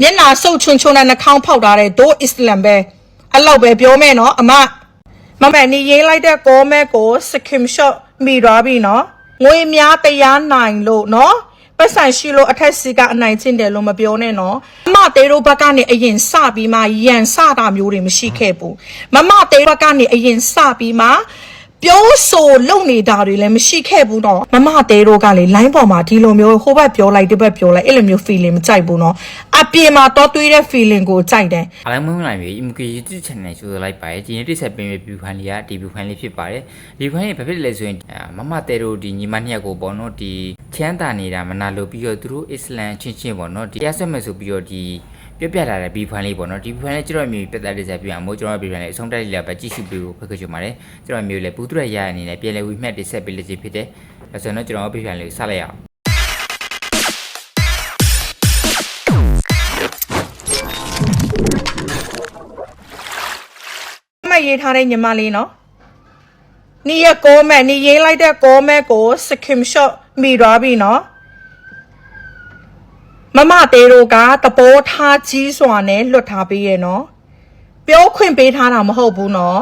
မျက်နာဆုပ်ချွန်ချွန်နဲ့နှာခေါင်းဖောက်ထားတဲ့ဒို့အစ္စလမ်ပဲအဲ့လောက်ပဲပြောမယ်နော်အမမမနီရေးလိုက်တဲ့ကောမဲကိုစကင်ရှော့မိသွားပြီနော်ငွေများတရားနိုင်လို့နော်ပတ်စံရှိလို့အထက်စီကအနိုင်ချင်းတယ်လို့မပြောနဲ့နော်မမသေးတို့ဘက်ကနေအရင်စပြီးမှရန်စတာမျိုးတွေမရှိခဲ့ဘူးမမသေးဘက်ကနေအရင်စပြီးမှ ပြောဆိုလုံနေတာတွေလည်းမရှိခဲ့ဘူးတော့မမသေးတို့ကလေ line ပေါ်မှာဒီလိုမျိုးဟိုဘက်ပြောလိုက်ဒီဘက်ပြောလိုက်အဲ့လိုမျိုး feeling မကြိုက်ဘူးနော်အပြင်မှာတော့တွေးတဲ့ feeling ကိုကြိုက်တယ်အားလုံးမင်္ဂလာပါ MK YouTube channel ရှိုးလိုက်ပါတယ်ဒီနေ့တိဆက်ပေးမယ့် view file လေးကဒီ view file လေးဖြစ်ပါတယ်ဒီ file လေးဘာဖြစ်လဲဆိုရင်အာမမတဲတို့ဒီညီမနှစ်ယောက်ကိုပေါ့နော်ဒီချမ်းသာနေတာမနာလို့ပြီးတော့သူတို့အစ္စလမ်ချင်းချင်းပေါ့နော်ဒီတရားဆက်မဲ့ဆိုပြီးတော့ဒီ ပြပြလာတဲ့ view file လေးပေါ့နော်ဒီ view file လေးကျွန်တော်မျိုးပြတ်တဲ့ဆက်ပြအောင်မို့ကျွန်တော် view file လေးအဆုံးတိုက်လေးပဲကြည့်ရှုပေးဖို့ဖက်ခချင်ပါတယ်ကျွန်တော်မျိုးလည်းဘူးသူရရအနေနဲ့ပြည်လဲဝီမှတ်တိဆက်ပေးလို့ဖြစ်တယ်ဒါဆိုတော့ကျွန်တော် view file လေးကိုစလိုက်ရအောင်အမရေးထားတဲ့ညီမလေးနော်နီရဲ့ကောမဲနီရေးလိုက်တဲ့ကောမဲကိုစကင်ရှော့မိသွားပြီနော် မမသေးတို့ကတဘောထားကြီးစွာနဲ့လွတ်ထားပေးရဲ့နော်ပြောခွင့်ပေးထားတာမဟုတ်ဘူးနော်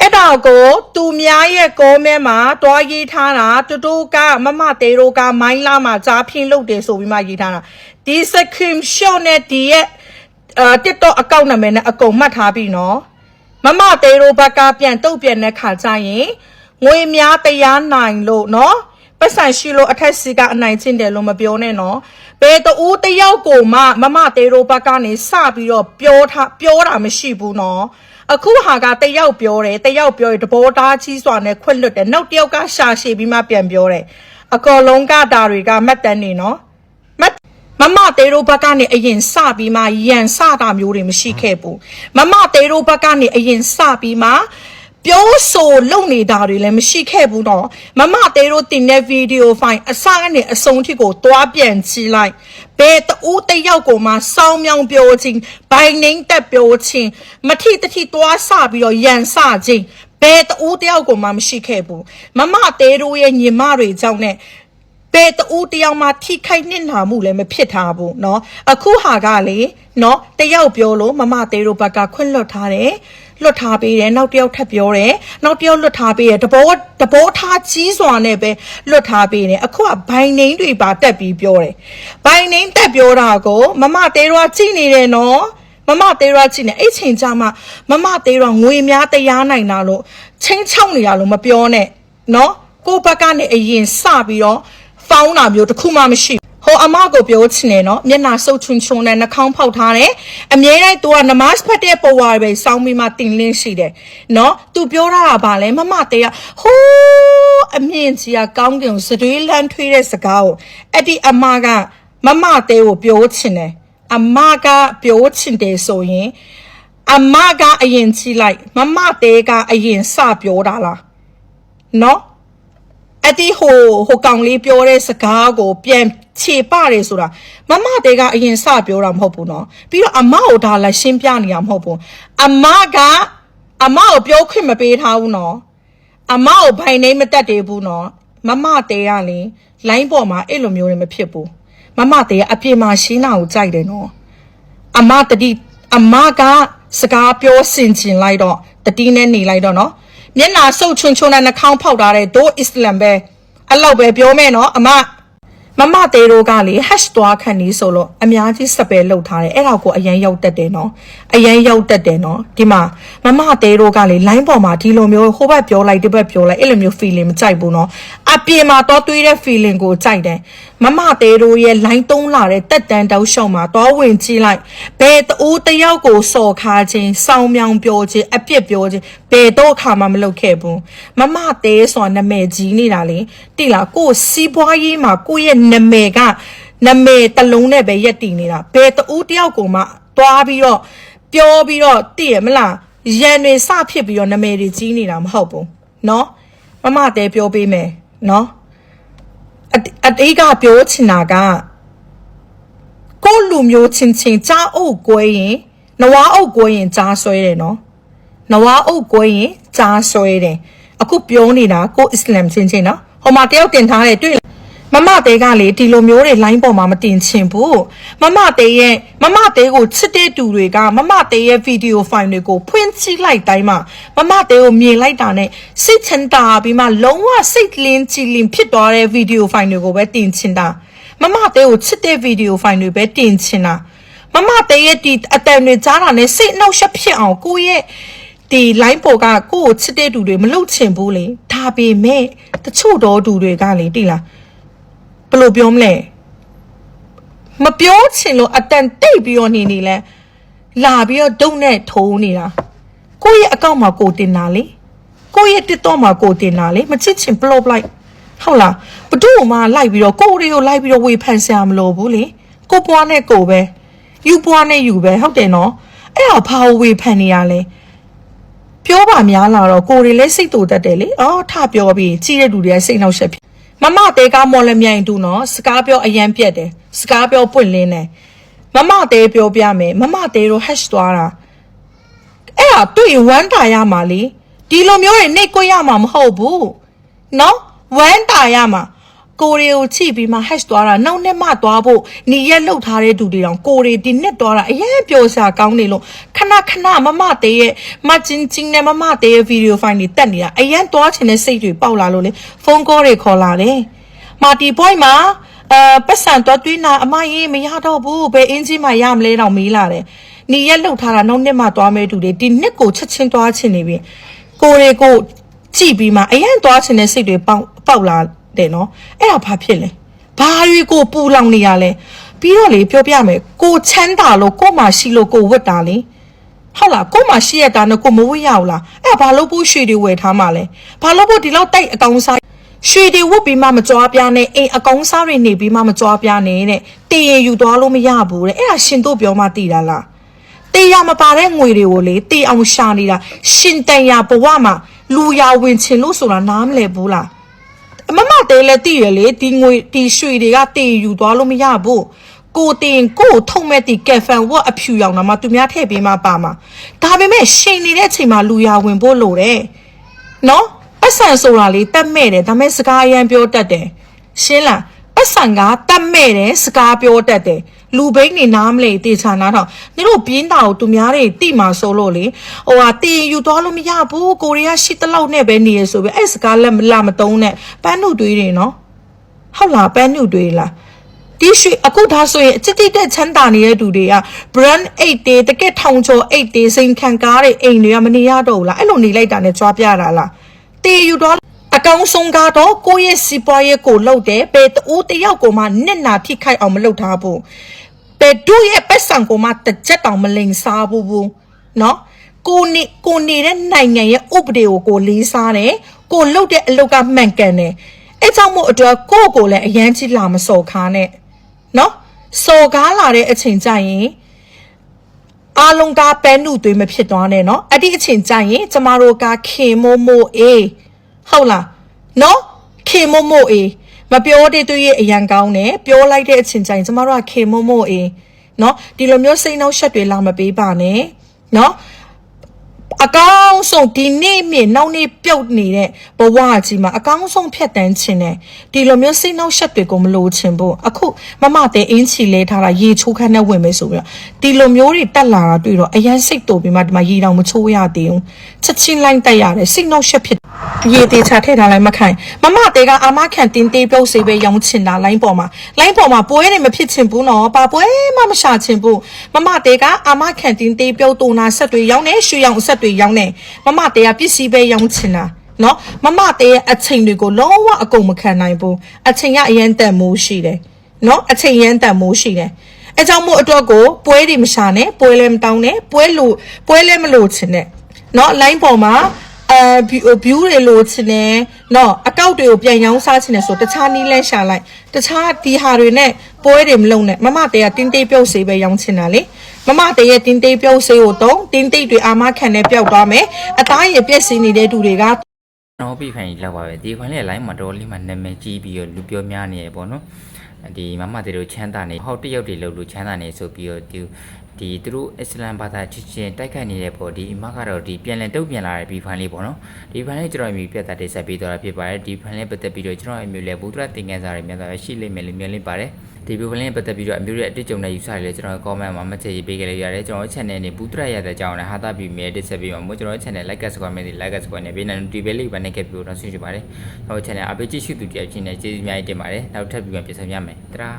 အဲ့ဒါကို သူများရဲ့ကောမဲမှာတွားရေးထားတာတူတူကမမသေးတို့ကမိုင်းလာမှာကြားဖြင်းလုပ်တယ်ဆိုပြီးမှရေးထားတာဒီစကင်ရှော့နဲ့ဒီရဲ့အာ TikTok အကောင့်နာမည်နဲ့အကုန်မှတ်ထားပြီနော်မမသေးတို့ဘက်ကပြန်တုတ်ပြန်တဲ့ခါကျရင်ငွေများတရားနိုင်လို့နော် ပတ်စံရှိလို့အထက်စီကအနိုင်ချင်းတယ်လို့မပြောနဲ့နော်ဘယ်တူတယောက်ကိုမှမမသေးတို့ဘက်ကနေစပြီးတော့ပြောထားပြောတာမရှိဘူးနော်အခုဟာကတယောက်ပြောတယ်တယောက်ပြောရင်တဘောသားကြီးစွာနဲ့ခွတ်လွတ်တယ်နောက်တယောက်ကရှာရှည်ပြီးမှပြန်ပြောတယ်အကောလုံးကဒါတွေကမှတ်တမ်းနေနော်မတ်မမသေးတို့ဘက်ကနေအရင်စပြီးမှရန်စတာမျိုးတွေမရှိခဲ့ဘူးမမသေးတို့ဘက်ကနေအရင်စပြီးမှ ပြောဆိုလုံနေတာတွေလည်းမရှိခဲ့ဘူးတော့မမသေးတို့တင်တဲ့ဗီဒီယိုဖိုင်အစကနေအဆုံးထိကိုတွားပြန်ကြည့်လိုက်ဘယ်တူတယောက်ကိုမှစောင်းမြောင်ပြောခြင်းဘိုင်နှင်းတက်ပြောခြင်းမထိတထိတွားစပြီးတော့ရန်စခြင်းဘယ်တူတယောက်ကိုမှမရှိခဲ့ဘူးမမသေးတို့ရဲ့ညီမတွေကြောင့် ਨੇ ဘယ်တူတယောက်မှထိခိုက်နစ်နာမှုလည်းမဖြစ်ထားဘူးเนาะအခုဟာကလေเนาะတယောက်ပြောလို့မမသေးတို့ဘက်ကခွင့်လွတ်ထားတယ်လွတ်ထားပေးတယ်နောက်တစ်ယောက်ထပ်ပြောတယ်နောက်တစ်ယောက်လွတ်ထားပေးတယ်တဘောတဘောထားကြီးစွာနဲ့ပဲလွတ်ထားပေးတယ်အခုကဘိုင်နှိန်းတွေပါတက်ပြီးပြောတယ်ဘိုင်နှိန်းတက်ပြောတာကိုမမသေးတို့ကကြည့်နေတယ်เนาะမမသေးရချင်းနဲ့အဲ့ချိန်ကြမှာမမသေးရငွေများတရားနိုင်တာလို့ချင်းချောက်နေတာလို့မပြောနဲ့เนาะကိုယ့်ဘက်ကနေအရင်စပြီးတော့ ဖောင်းတာမျိုးတစ်ခုမှမရှိဘူးဟိုအမကိုပြောချင်တယ်နော်မျက်နှာဆုပ်ချွန်ချွန်နဲ့နှာခေါင်းဖောက်ထားတယ်အမြဲတမ်း तू ကနမတ်ဖတ်တဲ့ပုံဝါပဲစောင်းပြီးမှတင်လင်းရှိတယ်နော် तू ပြောတာကဘာလဲမမတေးကဟိုးအမြင့်ကြီးကကောင်းကင်စတွေးလန်းထွေးတဲ့စကားကိုအဲ့ဒီအမကမမတေးကိုပြောချင်တယ်အမကပြောချင်တယ်ဆိုရင်အမကအရင်ကြည့်လိုက်မမတေးကအရင်စပြောတာလားနော် အတိဟိုဟိုကောင်လေးပြောတဲ့စကားကိုပြန်ခြေပတယ်ဆိုတာမမတဲကအရင်စပြောတာမဟုတ်ဘူးเนาะပြီးတော့အမကိုဒါလည်းရှင်းပြနေရမဟုတ်ဘူးအမကအမကိုပြောခွင့်မပေးထားဘူးเนาะအမကိုဘိုင်နေမတက်သေးဘူးเนาะမမတဲကလေလိုင်းပေါ်မှာအဲ့လိုမျိုးတွေမဖြစ်ဘူးမမတဲကအပြင်မှာရှင်းတာကိုကြိုက်တယ်เนาะ အမတတိအမကစကားပြောဆင်ချင်လိုက်တော့တတိနဲ့နေလိုက်တော့နော် မျက်နာဆုပ်ချွန်ချွန်နဲ့နှာခေါင်းဖောက်ထားတဲ့ဒို့အစ္စလမ်ပဲအဲ့လောက်ပဲပြောမယ်နော်အမမမသေးတို့ကလေ hash သွားခံနေဆိုလို့အများကြီးစပယ်လောက်ထားတယ်အဲ့ဒါကိုအရန်ရောက်တက်တယ်နော်အရန်ရောက်တက်တယ်နော်ဒီမှာမမသေးတို့ကလေ line ပေါ်မှာဒီလိုမျိုးဟိုဘက်ပြောလိုက်ဒီဘက်ပြောလိုက်အဲ့လိုမျိုး feeling မကြိုက်ဘူးနော်အပြင်မှာတော့တွေးတဲ့ feeling ကိုကြိုက်တယ်မမသေးတို့ရဲ့ line သုံးလာတဲ့တက်တန်းတောက်ရှောက်မှာတော့ဝင်ကြည့်လိုက်ဘယ်တူတယောက်ကိုစော်ခါခြင်းစောင်းမြောင်ပြောခြင်းအပြစ်ပြောခြင်းဘယ်တော့အခါမှမလုပ်ခဲ့ဘူးမမသေးဆိုတာနာမည်ကြီးနေတာလေတိလားကိုယ်စီးပွားရေးမှာကိုယ့်ရဲ့နာမည်ကနာမည်တစ်လုံးနဲ့ပဲရက်တည်နေတာဘယ်တူတယောက်ကိုမှသွားပြီးတော့ပြောပြီးတော့တည်ရမလားရန်တွေစဖြစ်ပြီးတော့နာမည်တွေကြီးနေတာမဟုတ်ဘူးเนาะမမတဲပြောပေးမယ်เนาะ အအတိတ်ကပြောချင်တာကကိုယ့်လူမျိုးချင်းချင်းကြားအုပ်ကွဲရင်နဝါအုပ်ကွဲရင်ကြားဆွဲတယ်နော် နဝါအုပ်ကွဲရင်ကြားဆွဲတယ်အခုပြောနေတာကိုယ့်အစ္စလမ်ချင်းချင်းနော်ဟိုမှာတယောက်တင်ထားတယ်တွေ့လားမမတဲကလေဒီလိုမျိုးတွေ line ပေါ်မှာမတင်ချင်ဘူးမမတဲရဲ့မမတဲကိုချစ်တဲ့တူတွေကမမတဲရဲ့ဗီဒီယိုဖိုင်တွေကိုဖွင့်ကြည့်လိုက်တိုင်းမှာမမတဲကိုမြင်လိုက်တာနဲ့စိတ်ချမ်းသာပြီးမှလုံးဝစိတ်လင်းကြည်လင်ဖြစ်သွားတဲ့ဗီဒီယိုဖိုင်တွေကိုပဲတင်ချင်တာမမတဲကိုချစ်တဲ့ဗီဒီယိုဖိုင်တွေပဲတင်ချင်တာမမတဲရဲ့ဒီအတန်တွေကြားတာနဲ့စိတ်နှောက်ယှက်ဖြစ်အောင်ကိုယ့်ရဲ့ ဒီ line ပေါ်ကကိုယ့်ကိုချစ်တဲ့သူတွေမလှုပ်ချင်ဘူးလေဒါပေမဲ့တချို့တော့သူတွေကလေတိလားဘယ်လိုပြောမလဲမပြောချင်လို့အတန်တိတ်ပြီးတော့နေနေလဲလာပြီးတော့ဒုံနဲ့ထုံးနေတာကိုယ့်ရဲ့အကောင့်မှာကိုယ်တင်တာလေကိုယ့်ရဲ့ TikTok မှာကိုယ်တင်တာလေမချစ်ချင် block လိုက်ဟုတ်လားဘဒုမှလိုက်ပြီးတော့ကိုယ်တွေကိုလိုက်ပြီးတော့ဝေဖန်ဆရာမလို့ဘူးလေကိုပွားနဲ့ကိုပဲယူပွားနဲ့ယူပဲဟုတ်တယ်နော်အဲ့ဒါဘာဝေဖန်နေရလဲ ပြောပါများလာတော့ကိုယ်တွေလည်းစိတ်တူတတ်တယ်လေအော်ထပြောပြီးကြီးတဲ့လူတွေကစိတ်နှောက်ရှက်ဖြစ်မမတဲကမော်လမြိုင်တူနော်စကားပြောအရန်ပြက်တယ်စကားပြောပွင့်လင်းတယ်မမတဲပြောပြမယ်မမတဲတို့ hash သွားတာအဲ့ဒါတွေ့ရင်ဝမ်းတာရမှာလေဒီလိုမျိုးတွေနှိတ်ကွက်ရမှာမဟုတ်ဘူးနော်ဝမ်းတာရမှာ ကိုရီကိုချိပြီးမှ hash သွားတာနောက်နှစ်မှသွားဖို့ညီရက်လှုပ်ထားတဲ့သူတွေတောင်ကိုရီဒီနှစ်သွားတာအရင်ပျော်စရာကောင်းနေလို့ခဏခဏမမတေးရဲ့မချင်းချင်းနဲ့မမတေးရဲ့ဗီဒီယိုဖိုင်တွေတက်နေတာအရင်သွားချင်တဲ့စိတ်တွေပေါက်လာလို့လေဖုန်းကောတွေခေါ်လာတယ်မာတီဘွိုင်းမှာအဲပတ်စံတော့တွင်းနာအမကြီးမရတော့ဘူးဘယ်အင်းကြီးမှရမလဲတော့မေးလာတယ်ညီရက်လှုပ်ထားတာနောက်နှစ်မှသွားမဲ့သူတွေဒီနှစ်ကိုချက်ချင်းသွားချင်နေပြီကိုရီကိုကြည့်ပြီးမှအရင်သွားချင်တဲ့စိတ်တွေပေါက်ပေါက်လာ တယ်နော်အဲ့ဒါဘာဖြစ်လဲဘာတွေကိုပူလောင်နေရလဲပြီးတော့လေပြောပြမယ်ကိုချမ်းသာလို့ကိုမှရှိလို့ကိုဝတ်တာလေဟုတ်လားကို့မှာရှိရတာနဲ့ကိုမဝတ်ရဘူးလားအဲ့ဒါဘာလို့ဖို့ရွှေတွေဝယ်ထားမှလဲဘာလို့ဖို့ဒီလောက်တိုက်အကောင်စားရွှေတွေဝတ်ပြီးမှမကြွားပြားနဲ့အိမ်အကောင်စားတွေနေပြီးမှမကြွားပြားနဲ့တဲ့တည်ရင်ယူသွားလို့မရဘူးတဲ့အဲ့ဒါရှင်တို့ပြောမှတည်တာလားတေးရမပါတဲ့ငွေတွေကိုလေတေးအောင်ရှာနေတာရှင်တန်ရဘဝမှာလူရဝင်ချင်လို့ဆိုတာနားမလဲဘူးလား အမမတဲလည်းတည်ရလေဒီငွေဒီရွှေတွေကတည်ယူသွားလို့မရဘူးကိုတင်ကိုကိုထုံမဲ့ဒီကက်ဖန်ဝတ်အဖြူရောင်တာမှသူများထည့်ပေးမှပါမှာဒါပေမဲ့ရှင်နေတဲ့အချိန်မှာလူရဝင်ဖို့လိုတယ်နော်ပတ်စံဆိုတာလေတတ်မဲ့တယ်ဒါပေမဲ့စကားအရန်ပြောတတ်တယ်ရှင်းလားပတ်စံကတတ်မဲ့တယ်စကားပြောတတ်တယ် လူဘိန်းနေနားမလဲတေချာနာတော့你တို့ပြင်းတာကိုသူများတွေတိမှာဆိုလို့လေဟိုဟာတင်ယူသွားလို့မရဘူးကိုရီးယားရှိတလောက်နဲ့ပဲနေရဆိုပြီးအဲ့စကားလက်မလာမတုံးနဲ့ပန်းတို့တွေးတွေနော်ဟုတ်လားပန်းနုတွေလားဒီရှိအခုဒါဆိုရင်အချစ်တိတဲ့ချမ်းသာနေတဲ့သူတွေက brand 8တေတကက်ထောင်ကျော်8တေစိန်ခံကားတွေအိမ်တွေကမနေရတော့ဘူးလားအဲ့လိုနေလိုက်တာနဲ့ကြွားပြတာလားတေယူတော့ အကောင်းဆုံးကတော့ကိုယ့်ရဲ့စီးပွားရေးကိုလုပ်တယ်ဘယ်တူတယောက်ကိုမှနစ်နာထိခိုက်အောင်မလုပ်ထားဘူးဘယ်တို့ရဲ့ပတ်စံကိုမှတစ်ချက်တောင်မလိန်စားဘူးဘူးနော်ကိုနေကိုနေတဲ့နိုင်ငံရဲ့ဥပဒေကိုကိုလေးစားတယ်ကိုလုပ်တဲ့အလုပ်ကမှန်ကန်တယ်အဲကြောင့်မို့အတွက်ကိုယ့်ကိုယ်လည်းအရန်ကြီးလာမစော်ခါနဲ့နော်စော်ကားလာတဲ့အချိန်ကျရင်အားလုံးကပန်းနုသွေးမဖြစ်သွားနဲ့နော်အဲ့ဒီအချိန်ကျရင်ကျမတို့ကခင်မို့မို့အေး ဟုတ်လားနော်ခင်မို့မို့အေးမပြောတဲ့သူရဲ့အရန်ကောင်းတယ်ပြောလိုက်တဲ့အချိန်ကျရင်ကျမတို့ကခင်မို့မို့အေးနော်ဒီလိုမျိုးစိတ်နှောက်ရှက်တွေလာမပေးပါနဲ့နော် အကောင်းဆုံးဒီနေ့မြင့်နောက်နေ့ပြုတ်နေတဲ့ဘဝကြီးမှာအကောင်းဆုံးဖြတ်တန်းခြင်းနဲ့ဒီလိုမျိုးစိတ်နှောက်ရှက်တွေကိုမလိုချင်ဘူးအခုမမတဲ့အင်းချီလဲထားတာရေချိုးခန်းနဲ့ဝင်မယ်ဆိုပြီးတော့ဒီလိုမျိုးတွေတက်လာတာတွေ့တော့အရန်စိတ်တူပြီးမှဒီမှာရေတောင်မချိုးရသေးဘူးချက်ချင်းလိုက်တက်ရတယ်စိတ်နှောက်ရှက်ဖြစ်ရေသေးချထည့်ထားလိုက်မခိုင်မမတဲကအာမခံတင်းသေးပြုတ်စေပဲရောင်းချင်တာလိုင်းပေါ်မှာလိုင်းပေါ်မှာပွဲနေမဖြစ်ချင်ဘူးနော်ပါပွဲမှမရှာချင်ဘူးမမတဲကအာမခံတင်းသေးပြုတ်တူနာဆက်တွေရောင်းနေရွှေရောင်ဆက်တွေရောင်းနေမမတဲကပစ္စည်းပဲရောင်းချင်တာနော်မမတဲရဲ့အချိန်တွေကိုလုံးဝအကုန်မခံနိုင်ဘူးအချိန်ကအရင်တန်မိုးရှိတယ်နော်အချိန်ရန်တန်မိုးရှိတယ်အဲကြောင့်မို့အတွက်ကိုပွဲတွေမရှာနဲ့ပွဲလည်းမတောင်းနဲ့ပွဲလို့ပွဲလည်းမလို့ချင်နဲ့နော် line ပေါ်မှာအဲ view တွေလို့ချင်တယ်နော်အကောက်တွေကိုပြန်ရောင်းစားချင်တယ်ဆိုတခြားနီးလဲရှာလိုက်တခြားဒီဟာတွေနဲ့ပွဲတွေမလုံနဲ့မမတဲကတင်းတေးပြုတ်စေးပဲရောင်းချင်တာလေ မမတဲရဲ့တင်းတေးပြုတ်စေးကိုတုံးတင်းတိတ်တွေအာမခံနဲ့ပျောက်သွားမယ်အသားရည်ပြက်စီးနေတဲ့သူတွေကတော့ပြဖိုင်ကြီးလောက်ပါပဲဒီခွန်လေး line မှာတော်လေးမှာနာမည်ကြီးပြီးတော့လူပြောများနေရပေါ့နော်ဒီမမတေတို့ချမ်းသာနေဟောက်တယောက်တွေလို့လို့ချမ်းသာနေဆိုပြီးတော့ဒီဒီသူတို့အစ္စလမ်ဘာသာချစ်ချင်းတိုက်ခိုက်နေတဲ့ပေါ့ဒီအမကတော့ဒီပြန်လည်တုတ်ပြန်လာတဲ့ဘီဖိုင်လေးပေါ့နော်ဒီဖိုင်လေးကျွန်တော်အမျိုးပြတ်တာတိတ်ဆက်ပေးသွားတာဖြစ်ပါတယ်ဒီဖိုင်လေးပတ်သက်ပြီးတော့ကျွန်တော်အမျိုးလည်းဘူဒရာသင်္ကန်းစာတွေမြတ်တာပဲရှိလိမ့်မယ်လို့မြင်လိမ့်ပါတယ် ဒီဘီဖိုင်လေးပတ်သက်ပြီးတော့အမျိုးရဲ့အတွေ့အကြုံနဲ့ယူဆရလေကျွန်တော် comment မှာမချက်ရေးပေးခဲ့လို့ရတယ်ကျွန်တော် channel နဲ့ဘူဒရာရတဲ့အကြောင်းနဲ့ဟာတာပြီးမြေတစ်ဆက်ပြီးတော့မို့ကျွန်တော် channel like subscribe နဲ့ like subscribe နဲ့ဘေးနဲ့ဒီဘဲလေးပဲနဲ့ခဲ့ပြီးတော့ဆွေးကြပါတယ်ကျွန်တော် channel အပေးကြည့်ရှုသူတယောက်ချင်းနဲ့ကျေးဇူးအများကြီးတင်ပါတယ်နောက်ထပ်ပြီးမှပြန်ဆောင်ရမယ်တရာ